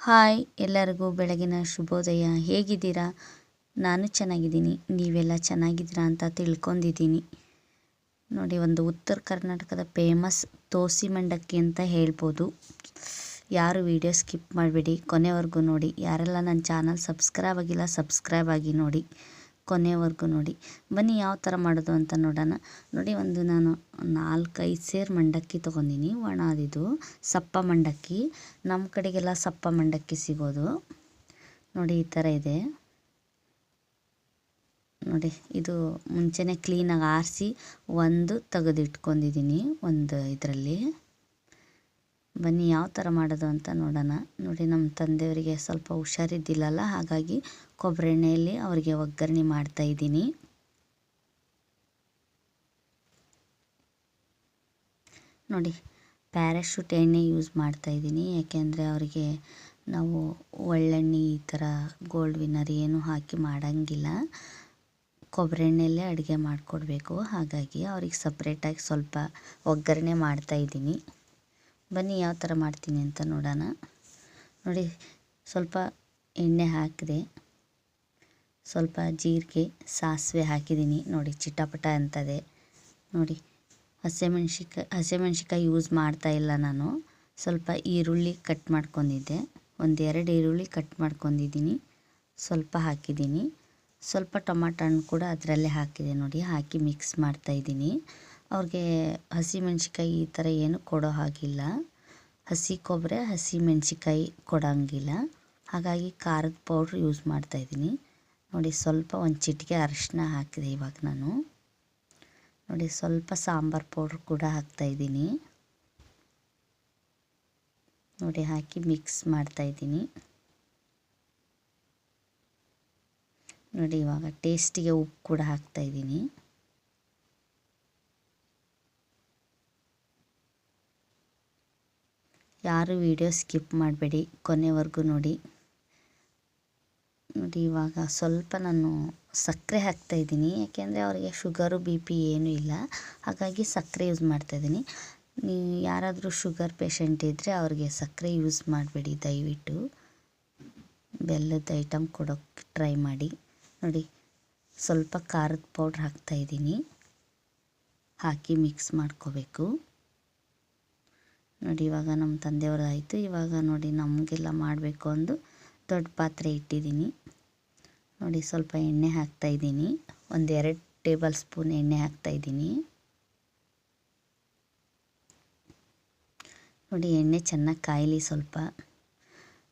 Hi, ಎಲ್ಲರಿಗೂ ಬೆಳಗಿನ ಶುಭೋದಯ. ಹೇಗಿದ್ದೀರಾ? ನಾನು ಚೆನ್ನಾಗಿದ್ದೀನಿ. ನೀವೆಲ್ಲ ಚೆನ್ನಾಗಿದ್ದೀರಾ ಅಂತ ತಿಳ್ಕೊಂಡಿದ್ದೀನಿ. ನೋಡಿ, ಒಂದು ಉತ್ತರ ಕರ್ನಾಟಕದ ಫೇಮಸ್ ತೋಸಿ ಮಂಡಕ್ಕಿ ಅಂತ ಹೇಳ್ಬೋದು. ಯಾರು ವಿಡಿಯೋ ಸ್ಕಿಪ್ ಮಾಡಬೇಡಿ, ಕೊನೆವರೆಗೂ ನೋಡಿ. ಯಾರೆಲ್ಲ ನನ್ನ ಚಾನಲ್ ಸಬ್ಸ್ಕ್ರೈಬ್ ಆಗಿಲ್ಲ, ಸಬ್ಸ್ಕ್ರೈಬ್ ಆಗಿ ನೋಡಿ. ಕೊನೆವರೆಗೂ ನೋಡಿ. ಬನ್ನಿ ಯಾವ ಥರ ಮಾಡೋದು ಅಂತ ನೋಡೋಣ. ನೋಡಿ ಒಂದು ನಾನು ನಾಲ್ಕೈದು ಸೇರು ಮಂಡಕ್ಕಿ ತೊಗೊಂಡಿನಿ. ಒಣದಿದು ಸಪ್ಪ ಮಂಡಕ್ಕಿ. ನಮ್ಮ ಕಡೆಗೆಲ್ಲ ಸಪ್ಪ ಮಂಡಕ್ಕಿ ಸಿಗೋದು. ನೋಡಿ ಈ ಥರ ಇದೆ. ನೋಡಿ ಇದು ಮುಂಚೆನೇ ಕ್ಲೀನಾಗಿ ಆರಿಸಿ ಒಂದು ತೆಗೆದಿಟ್ಕೊಂಡಿದ್ದೀನಿ ಒಂದು ಇದರಲ್ಲಿ. ಬನ್ನಿ, ಯಾವ ಥರ ಮಾಡೋದು ಅಂತ ನೋಡೋಣ. ನೋಡಿ ನಮ್ಮ ತಂದೆಯವರಿಗೆ ಸ್ವಲ್ಪ ಹುಷಾರಿದ್ದಿಲ್ಲಲ್ಲ, ಹಾಗಾಗಿ ಕೊಬ್ಬರಿ ಎಣ್ಣೆಯಲ್ಲಿ ಅವರಿಗೆ ಒಗ್ಗರಣೆ ಮಾಡ್ತಾ ಇದ್ದೀನಿ. ನೋಡಿ, ಪ್ಯಾರಾಶೂಟ್ ಎಣ್ಣೆ ಯೂಸ್ ಮಾಡ್ತಾ ಇದ್ದೀನಿ. ಯಾಕೆಂದರೆ ಅವರಿಗೆ ನಾವು ಒಳ್ಳೆಣ್ಣೆ ಈ ಥರ ಗೋಲ್ಡ್ ವಿನ್ನರ್ ಏನು ಹಾಕಿ ಮಾಡೋಂಗಿಲ್ಲ. ಕೊಬ್ಬರಿ ಎಣ್ಣೆಯಲ್ಲೇ ಅಡುಗೆ ಮಾಡಿಕೊಡ್ಬೇಕು. ಹಾಗಾಗಿ ಅವ್ರಿಗೆ ಸಪ್ರೇಟಾಗಿ ಸ್ವಲ್ಪ ಒಗ್ಗರಣೆ ಮಾಡ್ತಾಯಿದ್ದೀನಿ ಬನ್ನಿ ಯಾವ ಥರ ಮಾಡ್ತೀನಿ ಅಂತ ನೋಡೋಣ. ನೋಡಿ, ಸ್ವಲ್ಪ ಎಣ್ಣೆ ಹಾಕಿದೆ. ಸ್ವಲ್ಪ ಜೀರಿಗೆ, ಸಾಸಿವೆ ಹಾಕಿದ್ದೀನಿ. ನೋಡಿ, ಚಿಟಪಟ ಅಂತದೆ. ನೋಡಿ ಹಸಿಮೆಣ್ಸಿಕಾಯಿ ಹಸಿಮೆಣ್ಸಿಕಾಯಿ ಯೂಸ್ ಮಾಡ್ತಾ ಇಲ್ಲ ನಾನು. ಸ್ವಲ್ಪ ಈರುಳ್ಳಿ ಕಟ್ ಮಾಡ್ಕೊಂಡಿದ್ದೆ. ಒಂದೆರಡು ಈರುಳ್ಳಿ ಕಟ್ ಮಾಡ್ಕೊಂಡಿದ್ದೀನಿ. ಸ್ವಲ್ಪ ಹಾಕಿದ್ದೀನಿ. ಸ್ವಲ್ಪ ಟೊಮಾಟೋ ಹಣ್ಣು ಕೂಡ ಅದರಲ್ಲೇ ಹಾಕಿದೆ ನೋಡಿ, ಹಾಕಿ ಮಿಕ್ಸ್ ಮಾಡ್ತಾಯಿದ್ದೀನಿ ಅವ್ರಿಗೆ ಹಸಿಮೆಣ್ಸಿಕಾಯಿ ಈ ಥರ ಏನು ಕೊಡೋ ಹಾಗಿಲ್ಲ. ಹಸಿ ಕೊಬ್ಬರಿ, ಹಸಿ ಮೆಣಸಿಕಾಯಿ ಕೊಡೋಂಗಿಲ್ಲ. ಹಾಗಾಗಿ ಖಾರದ ಪೌಡ್ರ್ ಯೂಸ್ ಮಾಡ್ತಾಯಿದ್ದೀನಿ ನೋಡಿ, ಸ್ವಲ್ಪ ಒಂದು ಚಿಟಿಕೆ ಅರಿಶಿನ ಹಾಕಿದೆ ಇವಾಗ ನಾನು. ನೋಡಿ, ಸ್ವಲ್ಪ ಸಾಂಬಾರು ಪೌಡ್ರ್ ಕೂಡ ಹಾಕ್ತಾಯಿದ್ದೀನಿ ನೋಡಿ, ಹಾಕಿ ಮಿಕ್ಸ್ ಮಾಡ್ತಾಯಿದ್ದೀನಿ ನೋಡಿ, ಇವಾಗ ಟೇಸ್ಟಿಗೆ ಉಪ್ಪು ಕೂಡ ಹಾಕ್ತಾಯಿದ್ದೀನಿ ಯಾರು ವಿಡಿಯೋ ಸ್ಕಿಪ್ ಮಾಡಬೇಡಿ, ಕೊನೆವರೆಗೂ ನೋಡಿ. ನೋಡಿ, ಇವಾಗ ಸ್ವಲ್ಪ ನಾನು ಸಕ್ಕರೆ ಹಾಕ್ತಾಯಿದ್ದೀನಿ ಯಾಕೆಂದರೆ ಅವರಿಗೆ ಶುಗರು ಬಿ ಪಿ ಏನೂ ಇಲ್ಲ. ಹಾಗಾಗಿ ಸಕ್ಕರೆ ಯೂಸ್ ಮಾಡ್ತಾಯಿದ್ದೀನಿ ನೀವು ಯಾರಾದರೂ ಶುಗರ್ ಪೇಷಂಟ್ ಇದ್ದರೆ ಅವ್ರಿಗೆ ಸಕ್ಕರೆ ಯೂಸ್ ಮಾಡಬೇಡಿ ದಯವಿಟ್ಟು. ಬೆಲ್ಲದ ಐಟಮ್ ಕೊಡೋಕ್ಕೆ ಟ್ರೈ ಮಾಡಿ. ನೋಡಿ, ಸ್ವಲ್ಪ ಖಾರದ ಪೌಡ್ರ್ ಹಾಕ್ತಾಯಿದ್ದೀನಿ ಹಾಕಿ ಮಿಕ್ಸ್ ಮಾಡ್ಕೋಬೇಕು. ನೋಡಿ, ಇವಾಗ ನಮ್ಮ ತಂದೆಯವ್ರದ್ದಾಯಿತು ಇವಾಗ ನೋಡಿ, ನಮಗೆಲ್ಲ ಮಾಡಬೇಕು ಅಂದು ದೊಡ್ಡ ಪಾತ್ರೆ ಇಟ್ಟಿದ್ದೀನಿ. ನೋಡಿ, ಸ್ವಲ್ಪ ಎಣ್ಣೆ ಹಾಕ್ತಾಯಿದ್ದೀನಿ ಎರಡು ಟೇಬಲ್ ಸ್ಪೂನ್ ಎಣ್ಣೆ ಹಾಕ್ತಾಯಿದ್ದೀನಿ ನೋಡಿ, ಎಣ್ಣೆ ಚೆನ್ನಾಗಿ ಕಾಯಲಿ ಸ್ವಲ್ಪ.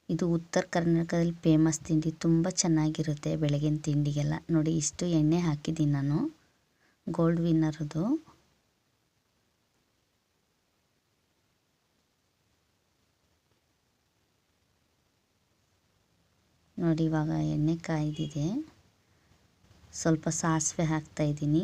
ಇದು ಉತ್ತರ ಕರ್ನಾಟಕದಲ್ಲಿ ಫೇಮಸ್ ತಿಂಡಿ, ತುಂಬ ಚೆನ್ನಾಗಿರುತ್ತೆ ಬೆಳಗಿನ ತಿಂಡಿಗೆಲ್ಲ. ನೋಡಿ, ಇಷ್ಟು ಎಣ್ಣೆ ಹಾಕಿದ್ದೀನಿ ನಾನು. ಗೋಲ್ಡ್ ವಿನ್ನರ್ದು ನೋಡಿ, ಇವಾಗ ಎಣ್ಣೆ ಕಾಯ್ದಿದೆ. ಸ್ವಲ್ಪ ಸಾಸಿವೆ ಹಾಕ್ತಾಯಿದ್ದೀನಿ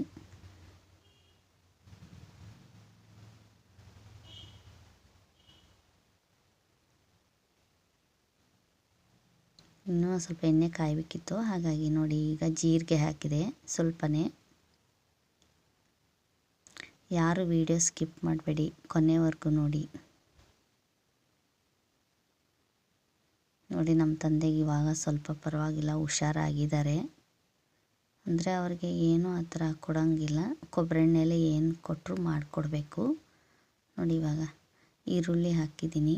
ಇನ್ನೂ ಸ್ವಲ್ಪ ಎಣ್ಣೆ ಕಾಯಬೇಕಿತ್ತು. ಹಾಗಾಗಿ ನೋಡಿ, ಈಗ ಜೀರಿಗೆ ಹಾಕಿದೆ ಸ್ವಲ್ಪನೇ. ಯಾರು ವಿಡಿಯೋ ಸ್ಕಿಪ್ ಮಾಡಬೇಡಿ, ಕೊನೆವರೆಗೂ ನೋಡಿ. ನೋಡಿ, ನಮ್ಮ ತಂದೆಗೆ ಇವಾಗ ಸ್ವಲ್ಪ ಪರವಾಗಿಲ್ಲ, ಹುಷಾರಾಗಿದ್ದಾರೆ. ಅಂದರೆ ಅವ್ರಿಗೆ ಏನೂ ಆ ಥರ ಕೊಡೋಂಗಿಲ್ಲ. ಎಣ್ಣೆಲೆ ಏನು ಕೊಟ್ಟರು ಮಾಡಿಕೊಡ್ಬೇಕು. ನೋಡಿ ಇವಾಗ, ಈರುಳ್ಳಿ ಹಾಕಿದ್ದೀನಿ.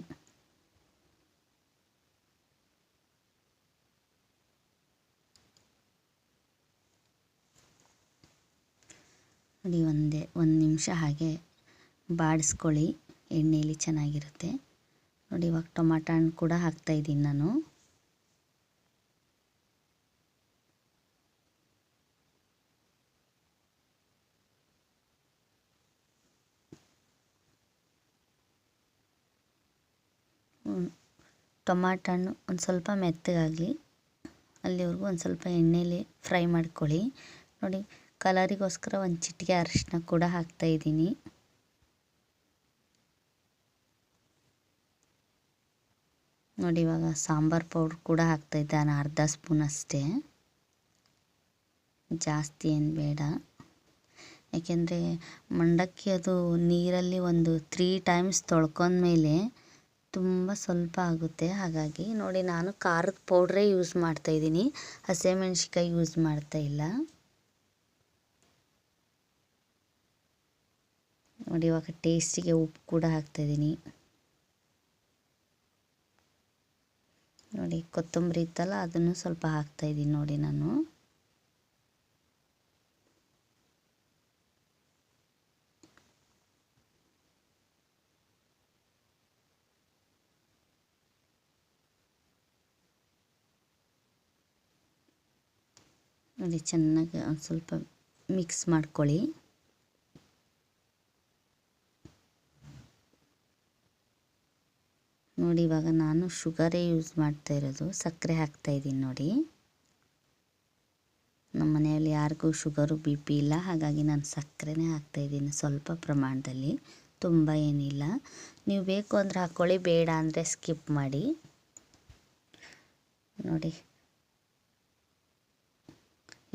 ನೋಡಿ, ಒಂದೇ, ಒಂದು ನಿಮಿಷ ಹಾಗೆ ಬಾಡಿಸ್ಕೊಳ್ಳಿ. ಎಣ್ಣೆಯಲ್ಲಿ ಚೆನ್ನಾಗಿರುತ್ತೆ. ನೋಡಿ, ಇವಾಗ ಟೊಮಾಟೊ ಹಣ್ಣು ಕೂಡ ಹಾಕ್ತಾಯಿದ್ದೀನಿ ನಾನು. ಟೊಮಾಟೊ ಹಣ್ಣು ಒಂದು ಸ್ವಲ್ಪ ಮೆತ್ತಗಾಗಲಿ. ಅಲ್ಲಿವರೆಗೂ ಒಂದು ಸ್ವಲ್ಪ ಎಣ್ಣೆಲಿ ಫ್ರೈ ಮಾಡ್ಕೊಳ್ಳಿ. ನೋಡಿ ಕಲರಿಗೋಸ್ಕರ ಒಂದು ಚಿಟಿಕೆ ಅರಿಶಿನ ಕೂಡ ಹಾಕ್ತಾಯಿದ್ದೀನಿ ನೋಡಿ, ಇವಾಗ ಸಾಂಬಾರು ಪೌಡ್ರ್ ಕೂಡ ಹಾಕ್ತಾಯಿದ್ದಾನೆ ಅರ್ಧ ಸ್ಪೂನ್ ಅಷ್ಟೇ. ಜಾಸ್ತಿ ಏನು ಬೇಡ. ಯಾಕೆಂದರೆ ಮಂಡಕ್ಕಿ ಅದು ನೀರಲ್ಲಿ ಒಂದು ತ್ರೀ ಟೈಮ್ಸ್ ತೊಳ್ಕೊಂಡ್ಮೇಲೆ ತುಂಬ ಸ್ವಲ್ಪ ಆಗುತ್ತೆ. ಹಾಗಾಗಿ ನೋಡಿ, ನಾನು ಖಾರದ ಪೌಡ್ರೇ ಯೂಸ್ ಮಾಡ್ತಾಯಿದ್ದೀನಿ ಹಸಿಮೆಣ್ಸಿಕಾಯಿ ಯೂಸ್ ಮಾಡ್ತಾ ಇಲ್ಲ. ನೋಡಿ, ಇವಾಗ ಟೇಸ್ಟಿಗೆ ಉಪ್ಪು ಕೂಡ ಹಾಕ್ತಾಯಿದ್ದೀನಿ ನೋಡಿ ಕೊತ್ತಂಬರಿ ಇತ್ತಲ್ಲ ಅದನ್ನು ಸ್ವಲ್ಪ ಹಾಕ್ತಾಯಿದ್ದೀನಿ ನೋಡಿ ನಾನು. ನೋಡಿ ಚೆನ್ನಾಗಿ ಒಂದು ಸ್ವಲ್ಪ ಮಿಕ್ಸ್ ಮಾಡ್ಕೊಳ್ಳಿ. ನೋಡಿ, ಇವಾಗ ನಾನು ಶುಗರೇ ಯೂಸ್ ಮಾಡ್ತಾ ಇರೋದು. ಸಕ್ಕರೆ ಹಾಕ್ತಾ ಇದ್ದೀನಿ ನೋಡಿ. ನಮ್ಮ ಮನೆಯಲ್ಲಿ ಯಾರಿಗೂ ಶುಗರು, ಬಿ ಪಿ ಇಲ್ಲ. ಹಾಗಾಗಿ ನಾನು ಸಕ್ಕರೆನೇ ಹಾಕ್ತಾಯಿದ್ದೀನಿ ಸ್ವಲ್ಪ ಪ್ರಮಾಣದಲ್ಲಿ. ತುಂಬ ಏನಿಲ್ಲ. ನೀವು ಬೇಕು ಅಂದರೆ ಹಾಕ್ಕೊಳ್ಳಿ, ಬೇಡ ಅಂದರೆ ಸ್ಕಿಪ್ ಮಾಡಿ. ನೋಡಿ.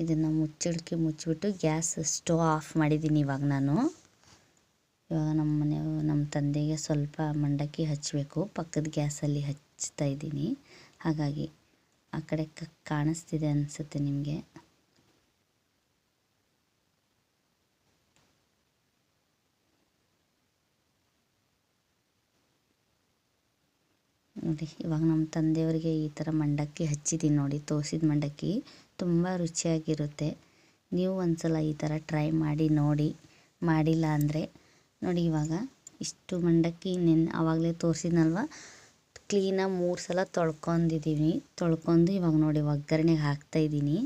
ಇದನ್ನು ಮುಚ್ಚಿಡ್ಕಿ ಮುಚ್ಚಿಬಿಟ್ಟು ಗ್ಯಾಸ್ ಸ್ಟೋವ್ ಆಫ್ ಮಾಡಿದ್ದೀನಿ ಇವಾಗ ನಾನು. ಇವಾಗ ನಮ್ಮ ಮನೆ, ನಮ್ಮ ತಂದೆಗೆ ಸ್ವಲ್ಪ ಮಂಡಕ್ಕಿ ಹಚ್ಚಬೇಕು ಪಕ್ಕದ ಗ್ಯಾಸಲ್ಲಿ ಹಚ್ತಾ ಇದ್ದೀನಿ. ಹಾಗಾಗಿ ಆ ಕಡೆ ಕಾಣಿಸ್ತಿದೆ ಅನಿಸುತ್ತೆ ನಿಮಗೆ. ನೋಡಿ, ಇವಾಗ ನಮ್ಮ ತಂದೆಯವರಿಗೆ ಈ ಥರ ಮಂಡಕ್ಕಿ ಹಚ್ಚಿದ್ದೀನಿ ನೋಡಿ ತೋಸಿದ ಮಂಡಕ್ಕಿ. ತುಂಬ ರುಚಿಯಾಗಿರುತ್ತೆ. ನೀವು ಒಂದು ಸಲ ಈ ಥರ ಟ್ರೈ ಮಾಡಿ ನೋಡಿ, ಮಾಡಿಲ್ಲ ಅಂದರೆ ನೋಡಿ ಇವಾಗ ಇಷ್ಟು ಮಂಡಕ್ಕಿ ನೆನ್ ಆವಾಗಲೇ ತೋರಿಸಿದ್ನಲ್ವ? ಕ್ಲೀನಾಗಿ ಮೂರು ಸಲ ತೊಳ್ಕೊಂಡಿದ್ದೀನಿ ತೊಳ್ಕೊಂಡು ಇವಾಗ ನೋಡಿ ಒಗ್ಗರಣೆಗೆ ಹಾಕ್ತಾಯಿದ್ದೀನಿ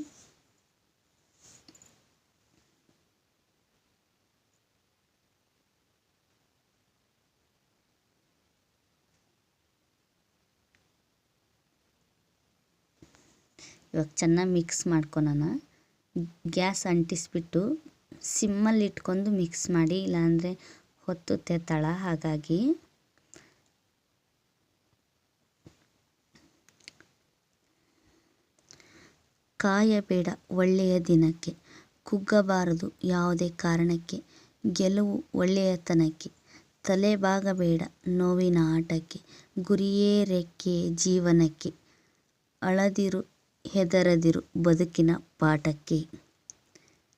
ಇವಾಗ ಚೆನ್ನಾಗಿ ಮಿಕ್ಸ್ ಮಾಡ್ಕೊಳೋಣ. ಗ್ಯಾಸ್ ಅಂಟಿಸ್ಬಿಟ್ಟು ಸಿಮ್ಮಲ್ಲಿ ಇಟ್ಕೊಂಡು ಮಿಕ್ಸ್ ಮಾಡಿ, ಇಲ್ಲಾಂದರೆ ಹೊತ್ತುತ್ತೆ ತಳ ಹಾಗಾಗಿ ಕಾಯಬೇಡ ಒಳ್ಳೆಯ ದಿನಕ್ಕೆ. ಕುಗ್ಗಬಾರದು ಯಾವುದೇ ಕಾರಣಕ್ಕೆ. ಗೆಲುವು ಒಳ್ಳೆಯತನಕ್ಕೆ. ತಲೆಬಾಗಬೇಡ ನೋವಿನ ಆಟಕ್ಕೆ. ಗುರಿಯೇ ರೆಕ್ಕೆ ಜೀವನಕ್ಕೆ. ಅಳದಿರು ಹೆದರದಿರು ಬದುಕಿನ ಪಾಠಕ್ಕೆ.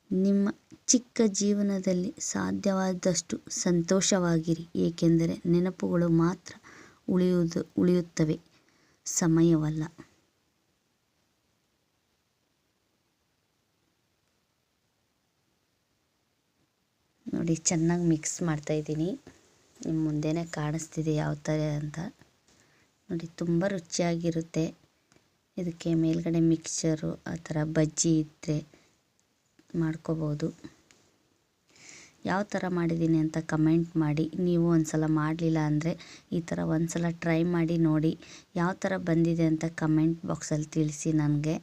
ನಿಮ್ಮ ಚಿಕ್ಕ ಜೀವನದಲ್ಲಿ ಸಾಧ್ಯವಾದಷ್ಟು ಸಂತೋಷವಾಗಿರಿ, ಏಕೆಂದರೆ ನೆನಪುಗಳು ಮಾತ್ರ ಉಳಿಯುವುದು ಉಳಿಯುತ್ತವೆ, ಸಮಯವಲ್ಲ. ನೋಡಿ, ಚೆನ್ನಾಗಿ ಮಿಕ್ಸ್ ಮಾಡ್ತಾಯಿದ್ದೀನಿ ನಿಮ್ಮ ಮುಂದೆನೇ ಕಾಣಿಸ್ತಿದೆ ಯಾವ ಥರ ಅಂತ. ನೋಡಿ, ತುಂಬ ರುಚಿಯಾಗಿರುತ್ತೆ. ಇದಕ್ಕೆ ಮೇಲ್ಗಡೆ ಮಿಕ್ಸ್ಚರು ಆ ಥರ ಬಜ್ಜಿ ಇದ್ದರೆ ಮಾಡ್ಕೋಬೋದು. ಯಾವ ಥರ ಮಾಡಿದ್ದೀನಿ ಅಂತ ಕಮೆಂಟ್ ಮಾಡಿ. ನೀವು ಒಂದು ಸಲ ಮಾಡಲಿಲ್ಲ ಅಂದರೆ ಈ ಥರ ಒಂದು ಸಲ ಟ್ರೈ ಮಾಡಿ ನೋಡಿ. ಯಾವ ಥರ ಬಂದಿದೆ ಅಂತ ಕಮೆಂಟ್ ಬಾಕ್ಸಲ್ಲಿ ತಿಳಿಸಿ ನನಗೆ.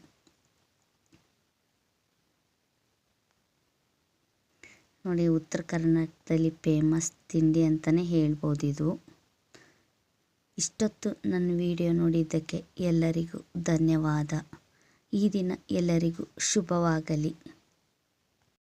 ನೋಡಿ, ಉತ್ತರ ಕರ್ನಾಟಕದಲ್ಲಿ ಫೇಮಸ್ ತಿಂಡಿ ಅಂತಲೇ ಹೇಳ್ಬೋದು ಇದು. ಇಷ್ಟೊತ್ತು ನನ್ನ ವಿಡಿಯೋ ನೋಡಿದ್ದಕ್ಕೆ ಎಲ್ಲರಿಗೂ ಧನ್ಯವಾದ. ಈ ದಿನ ಎಲ್ಲರಿಗೂ ಶುಭವಾಗಲಿ.